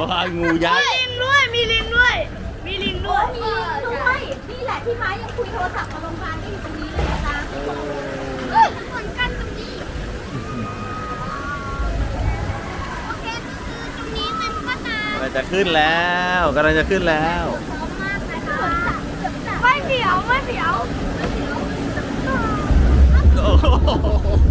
ว่างูยักษ์ ลิงด้วย มีลิงด้วย มีลิงด้วยมีด้วยนี่แหละที่ไม้ยังคุยโทรศัพท์กับโรงพยาบาลที่อยู่ตรงนี้เลยนะจ๊ะเฮ้ยเหมือนกันตรงนี้ โอเคก็คือตรงนี้มันก็จะกำลังจะขึ้นแล้วกำลังจะขึ้นแล้วพร้อมมากนะคะไม่เสียว ไม่เสียว โอ้โห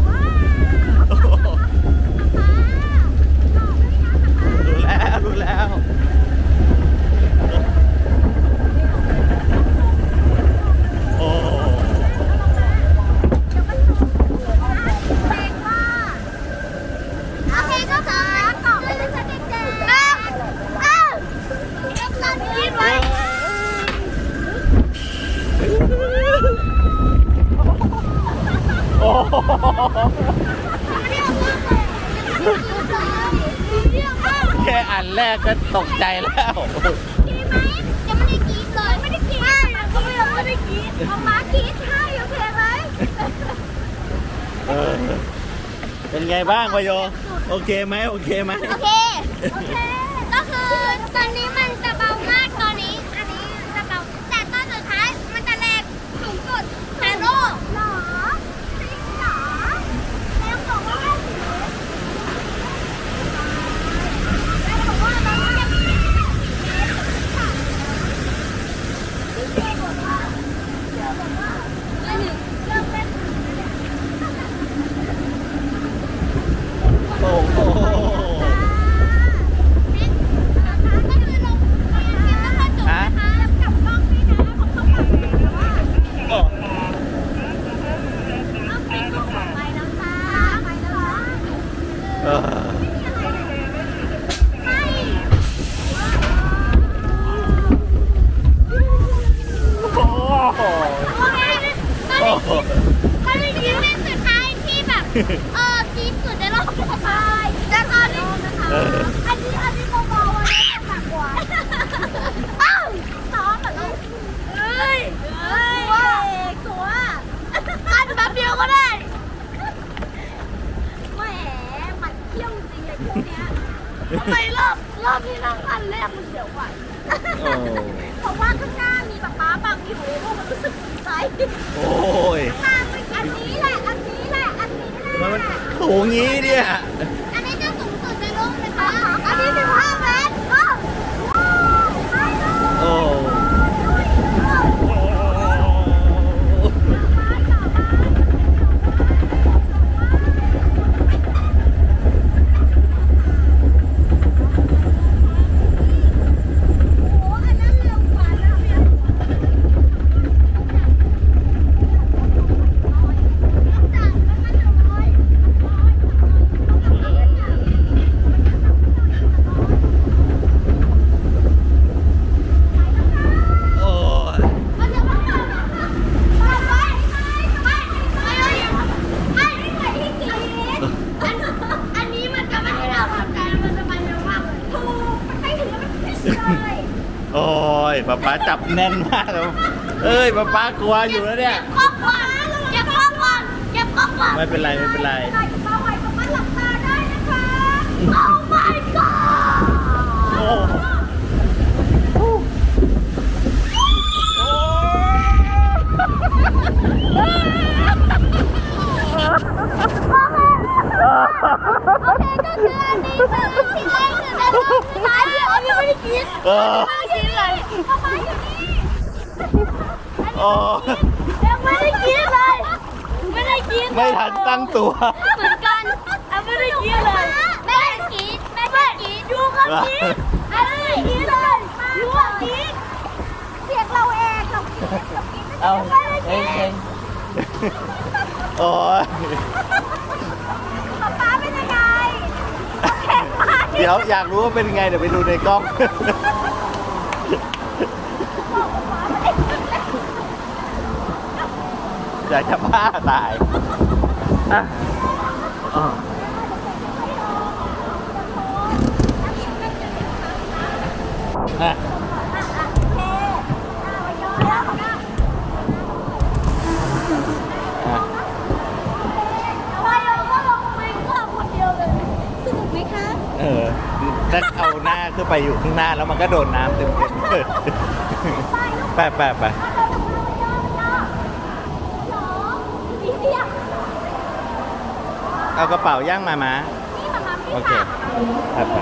โอ้โหเรียกว่าเรียกว่าแค่อันแรกก็ตกใจแล้วกรีดไหมยังไม่ได้กรีดเลยไม่ได้กรีดก็ไม่ยังไม่ได้กรีดมาม่ากรีดให้โอเคไหมเออเป็นไงบ้างวะโย โอเคไหมโอเคไหม โอเค โอเค ก็คือตอนนี้มันจะเบามากตอนนี้ อันนี้จะเบา แต่ตอนสุดท้ายมันจะแรงสูงสุดแซโร่หรอจริงเหรอแล้วบอกว่าไม่ถึงแล้วบอกว่าตอนนี้ยังมีค่ะพี่เจบอกว่าเจบอกว่าไม่ถึงเริ่มเล่น โอ้โห ฮะโอ้เออโอ้โหโอ้โห เออกีดสุดในโลกใช่แต่ตอนนี้นะคะเอออันนี้อันนี้เบาๆอันนี้หนักกว่าอ้าวซ้อมเหรอลูกเฮ้ยเฮ้ยตัวอันแป๊บเดียวก็ได้แหมมันเที่ยวจริงไอ้พวกเนี้ยทำไมรอบรอบที่นั่งอันแรกมันเสียวกว่าโอ้เพราะว่าข้างหน้ามีป๊าป๊าบังอยู่พวกมันรู้สึกใจโอ้ มันละสูงงี้เนี่ย อันนี้จะสูงสุดในโลกเลยค่ะ อันนี้15เมตรโอ้ โอ้โหอันนั้นเร็วกว่านะเพียงต่างกันมันน้อย โอ้ย มันจะต้องไปไปไปไปไปไปที่กรีดอันอันนี้มันจะไม่ให้เราทำใจมันจะไปเร็วมากถูกมันไปถึงแล้วมันฟิชเลย โอ้ยป๊าป๊าจับแน่นมากเลยเอ้ยป๊าป๊ากลัวอยู่แล้วเนี่ยกล้องก่อนเก็บกล้องก่อนเก็บกล้องก่อน ไม่เป็นไรไม่เป็นไร ได้มาไว้ประมาณหลับตาได้นะคะ Oh my god โอ้โอเคก็คืออันนี้คือที่แรกสุดในโลกสุดท้ายที่อันนี้ไม่ได้กิน เออไม่ได้กินเลยป๊าป๊าอยู่นี่โอ้ยังไม่ได้กินเลย ไม่ได้กินไม่ทันตั้งตัว เหมือนกันอะไม่ได้กินเลยไม่ได้กินไม่ได้กินยูก็กินไม่ได้กินเลยยูก็กินเสียงเราเองเรากินเรากินเอาไม่ได้เอกิงนเองโอ้ยป๊าป๊าเป็นยังไงแข็งมากเดี๋ยวอยากรู้ว่าเป็นยังไงเดี๋ยวไปดูในกล้อง บอกป๊าป๊า อยากจะบ้าตายอะอะอะอะไปเราก็ลงไปก็คนเดียวเลยสนุกไหมคะเออถ้าเอาหน้าขึ้นไปอยู่ข้างหน้าแล้วมันก็โดนน้ำเต็มๆเลยไปไปไป นี่เดียว เอากระเป๋าย่างมามานี่มามาพี่โอเคค่ะไปไป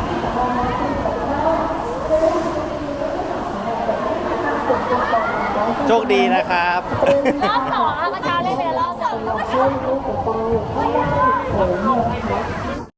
โชคดีนะครับรอบสองอะเมื่อเช้าเล่นเนี่ยรอบสองแล้วก็